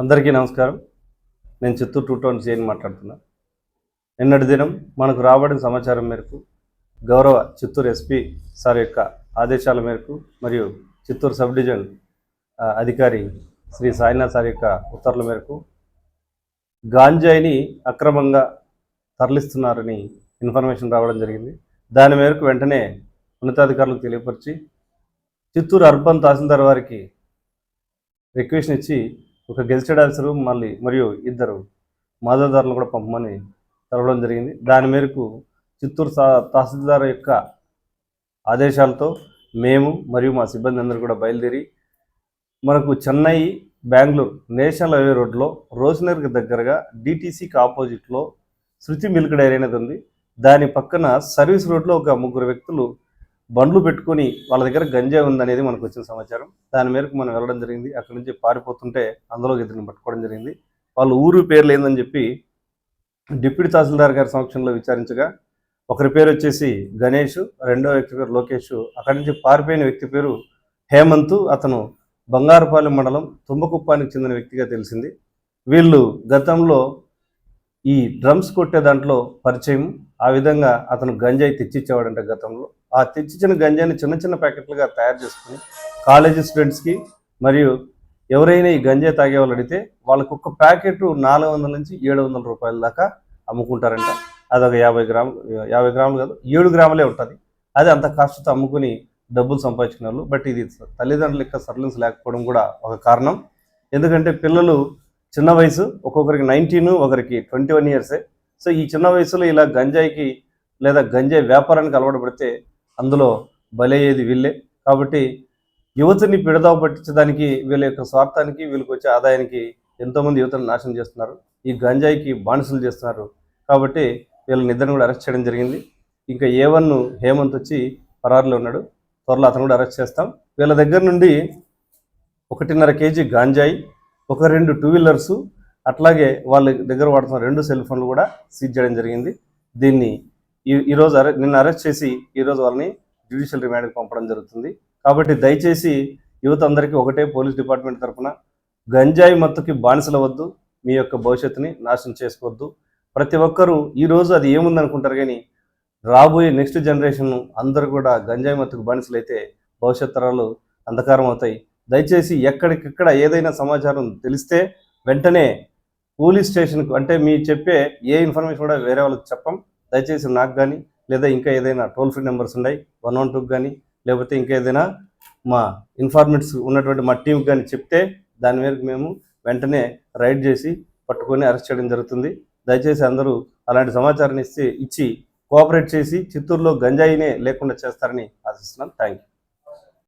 అందరికీ నమస్కారం. నేను చిత్తూరు టూ టౌన్ సిఐని మాట్లాడుతున్నా. నిన్నటి దినం మనకు రాబడిన సమాచారం మేరకు గౌరవ చిత్తూరు ఎస్పీ సార్ యొక్క ఆదేశాల మేరకు మరియు చిత్తూరు సబ్ డివిజన్ అధికారి శ్రీ సాయినాథ్ సార్ యొక్క ఉత్తర్వుల మేరకు గాంజాయిని అక్రమంగా తరలిస్తున్నారని ఇన్ఫర్మేషన్ రావడం జరిగింది. దాని మేరకు వెంటనే ఉన్నతాధికారులకు తెలియపరిచి చిత్తూరు అర్బన్ తహసీల్దార్ వారికి రిక్వెస్ట్ ఇచ్చి ఒక గెజిటెడ్ ఆఫీసరు మళ్ళీ మరియు ఇద్దరు మాదాదారులను కూడా పంపమని తెలవడం జరిగింది. దాని మేరకు చిత్తూరు తహసీల్దార్ యొక్క ఆదేశాలతో మేము మరియు మా సిబ్బంది అందరూ కూడా బయలుదేరి మనకు చెన్నై బెంగళూరు నేషనల్ హైవే రోడ్లో రోజ్నర్కి దగ్గరగా డిటీసీకి ఆపోజిట్లో శృతి మిల్క్ డైరీ అనేది ఉంది. దాని పక్కన సర్వీస్ రోడ్లో ఒక ముగ్గురు వ్యక్తులు బండ్లు పెట్టుకొని వాళ్ళ దగ్గర గంజా ఉందనేది మనకు వచ్చిన సమాచారం. దాని మేరకు మనం వెళ్ళడం జరిగింది. అక్కడి నుంచి పారిపోతుంటే అందులో ఇద్దరిని పట్టుకోవడం జరిగింది. వాళ్ళ ఊరు పేర్లు ఏందని చెప్పి డిప్యూటీ తహసీల్దార్ గారి సమక్షంలో విచారించగా ఒకరి పేరు వచ్చేసి గణేష్ రెండో వ్యక్తి పేరు లోకేష్. అక్కడి నుంచి పారిపోయిన వ్యక్తి పేరు హేమంత్. అతను బంగారుపాలెం మండలం తుంబకుప్పానికి చెందిన వ్యక్తిగా తెలిసింది. వీళ్ళు గతంలో ఈ డ్రమ్స్ కొట్టే దాంట్లో పరిచయం. ఆ విధంగా అతను గంజాయి తెచ్చిచ్చేవాడంట గతంలో. ఆ తెచ్చిచ్చిన గంజాని చిన్న చిన్న ప్యాకెట్లుగా తయారు చేసుకుని కాలేజీ స్టూడెంట్స్కి మరియు ఎవరైనా ఈ గంజాయి తాగే వాళ్ళు అడిగితే వాళ్ళకు ఒక ప్యాకెట్ నాలుగు వందల నుంచి ఏడు వందల రూపాయల దాకా అమ్ముకుంటారంట. అది ఒక యాభై గ్రాములు యాభై గ్రాములు కాదు ఏడు గ్రాములే ఉంటుంది. అది అంత కాస్ట్తో అమ్ముకుని డబ్బులు సంపాదించిన వాళ్ళు. బట్ ఇది తల్లిదండ్రుల యొక్క సర్లెన్స్ లేకపోవడం కూడా ఒక కారణం. ఎందుకంటే పిల్లలు చిన్న వయసు ఒక్కొక్కరికి నైన్టీన్ ఒకరికి ట్వంటీ వన్ ఇయర్సే. సో ఈ చిన్న వయసులో ఇలా గంజాయికి లేదా గంజాయి వ్యాపారానికి అలవాటు పడితే అందులో బలయ్యేది వీళ్ళే. కాబట్టి యువతని పిడదావ పట్టించడానికి వీళ్ళ యొక్క స్వార్థానికి వీళ్ళకి వచ్చే ఆదాయానికి ఎంతోమంది యువతను నాశనం చేస్తున్నారు. ఈ గంజాయికి బానిసలు చేస్తున్నారు. కాబట్టి వీళ్ళని ఇద్దరిని కూడా అరెస్ట్ చేయడం జరిగింది. ఇంకా ఏ వన్ హేమంత్ వచ్చి పరారులో ఉన్నాడు. త్వరలో అతను కూడా అరెస్ట్ చేస్తాం. వీళ్ళ దగ్గర నుండి ఒకటిన్నర కేజీ గాంజాయి ఒక రెండు టూ వీలర్స్ అట్లాగే వాళ్ళ దగ్గర వాడుతున్న రెండు సెల్ ఫోన్లు కూడా సీజ్ చేయడం జరిగింది. దీన్ని ఈరోజు అరె నిన్న అరెస్ట్ చేసి ఈరోజు వాళ్ళని జ్యుడిషియల్ రిమాండ్కి పంపడం జరుగుతుంది. కాబట్టి దయచేసి యువత అందరికీ ఒకటే పోలీస్ డిపార్ట్మెంట్ తరఫున గంజాయి మత్తుకి బానిసలవద్దు మీ యొక్క భవిష్యత్తుని నాశనం చేసుకోవద్దు. ప్రతి ఒక్కరూ ఈరోజు అది ఏముంది అనుకుంటారు కానీ రాబోయే నెక్స్ట్ జనరేషన్ అందరూ కూడా గంజాయి మత్తుకు బానిసలైతే భవిష్యత్ తరాలు అంధకారం అవుతాయి. దయచేసి ఎక్కడికిక్కడ ఏదైనా సమాచారం తెలిస్తే వెంటనే పోలీస్ స్టేషన్కు అంటే మీ చెప్పే ఏ ఇన్ఫర్మేషన్ కూడా వేరే వాళ్ళకి చెప్పం. దయచేసి నాకు కానీ లేదా ఇంకా ఏదైనా టోల్ ఫ్రీ నెంబర్స్ ఉన్నాయి వన్ వన్ టూకి కానీ లేకపోతే ఇంకా ఏదైనా మా ఇన్ఫార్మెంట్స్ ఉన్నటువంటి మా టీంకి కానీ చెప్తే దాని మేరకు మేము వెంటనే రైడ్ చేసి పట్టుకొని అరెస్ట్ చేయడం జరుగుతుంది. దయచేసి అందరూ అలాంటి సమాచారాన్ని ఇచ్చి ఇచ్చి కోఆపరేట్ చేసి చిత్తూరులో గంజాయినే లేకుండా చేస్తారని ఆశిస్తున్నాను థ్యాంక్ యూ